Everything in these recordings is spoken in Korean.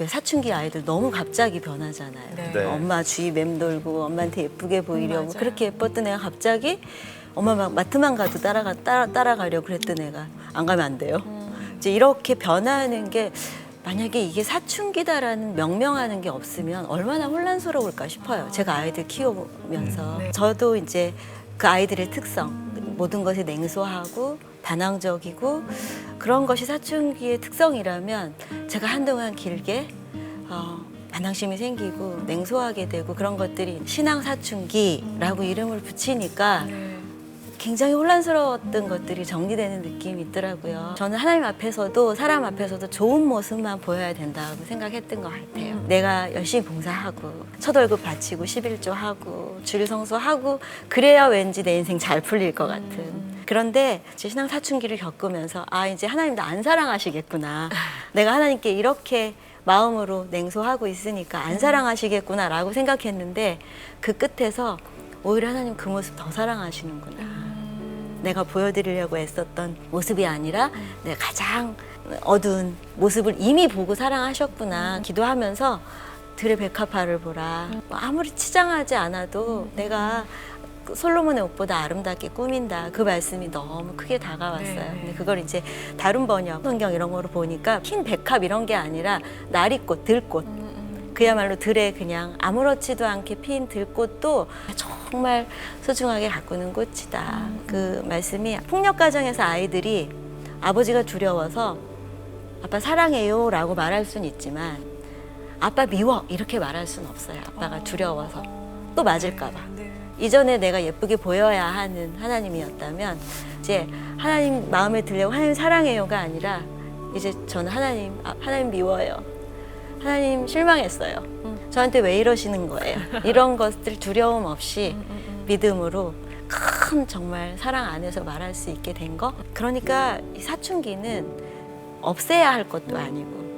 왜 사춘기 아이들 너무 갑자기 변하잖아요. 네. 네. 엄마 주위 맴돌고 엄마한테 예쁘게 보이려고 맞아요. 그렇게 예뻤던 애가 갑자기 엄마 막 마트만 가도 따라가 따라 따라가려고 그랬던 애가 안 가면 안 돼요. 음. 이제 이렇게 변하는 게 만약에 이게 사춘기다라는 명명하는 게 없으면 얼마나 혼란스러울까 싶어요. 제가 아이들 키워보면서 네. 저도 이제 그 아이들의 특성 모든 것이 냉소하고 반항적이고 그런 것이 사춘기의 특성이라면 제가 한동안 길게 어, 반항심이 생기고 냉소하게 되고 그런 것들이 신앙 사춘기라고 이름을 붙이니까 네. 굉장히 혼란스러웠던 것들이 정리되는 느낌이 있더라고요. 저는 하나님 앞에서도 사람 앞에서도 좋은 모습만 보여야 된다고 생각했던 것 같아요. 내가 열심히 봉사하고 첫 월급 바치고 11조 하고 주일 성수하고 그래야 왠지 내 인생 잘 풀릴 것 같은. 그런데 제 신앙 사춘기를 겪으면서 아 이제 하나님 나 안 사랑하시겠구나. 내가 하나님께 이렇게 마음으로 냉소하고 있으니까 안 사랑하시겠구나라고 생각했는데 그 끝에서 오히려 하나님 그 모습 더 사랑하시는구나. 내가 보여드리려고 애썼던 모습이 아니라 내가 가장 어두운 모습을 이미 보고 사랑하셨구나. 기도하면서 들의 백합화를 보라. 뭐 아무리 치장하지 않아도 내가 그 솔로몬의 옷보다 아름답게 꾸민다. 그 말씀이 너무 크게 다가왔어요. 네. 근데 그걸 이제 다른 번역, 성경 이런 거로 보니까 흰 백합 이런 게 아니라 나리꽃, 들꽃. 그야말로 들에 그냥 아무렇지도 않게 핀 들꽃도 정말 소중하게 가꾸는 꽃이다. 그 말씀이 폭력 가정에서 아이들이 아버지가 두려워서 아빠 사랑해요 라고 말할 수는 있지만 아빠 미워 이렇게 말할 수는 없어요. 아빠가 두려워서 또 맞을까봐. 네. 이전에 내가 예쁘게 보여야 하는 하나님이었다면 이제 하나님 마음에 들려고 하나님 사랑해요가 아니라 이제 저는 하나님 아, 하나님 미워요. 하나님 실망했어요. 저한테 왜 이러시는 거예요? 이런 것들 두려움 없이 믿음으로 큰 정말 사랑 안에서 말할 수 있게 된 거. 그러니까 이 사춘기는 없애야 할 것도 아니고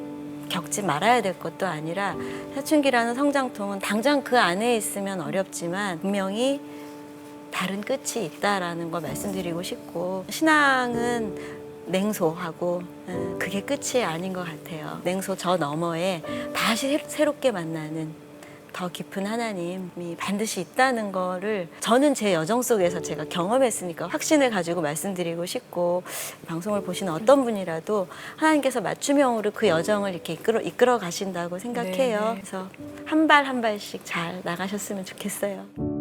겪지 말아야 될 것도 아니라 사춘기라는 성장통은 당장 그 안에 있으면 어렵지만 분명히 다른 끝이 있다라는 걸 말씀드리고 싶고 신앙은 냉소하고 음, 그게 끝이 아닌 것 같아요. 냉소 저 너머에 다시 새- 새롭게 만나는 더 깊은 하나님이 반드시 있다는 거를 저는 제 여정 속에서 제가 경험했으니까 확신을 가지고 말씀드리고 싶고 방송을 보시는 어떤 분이라도 하나님께서 맞춤형으로 그 여정을 이렇게 이끌어, 이끌어 가신다고 생각해요. 네. 그래서 한 발 한 발씩 잘 나가셨으면 좋겠어요.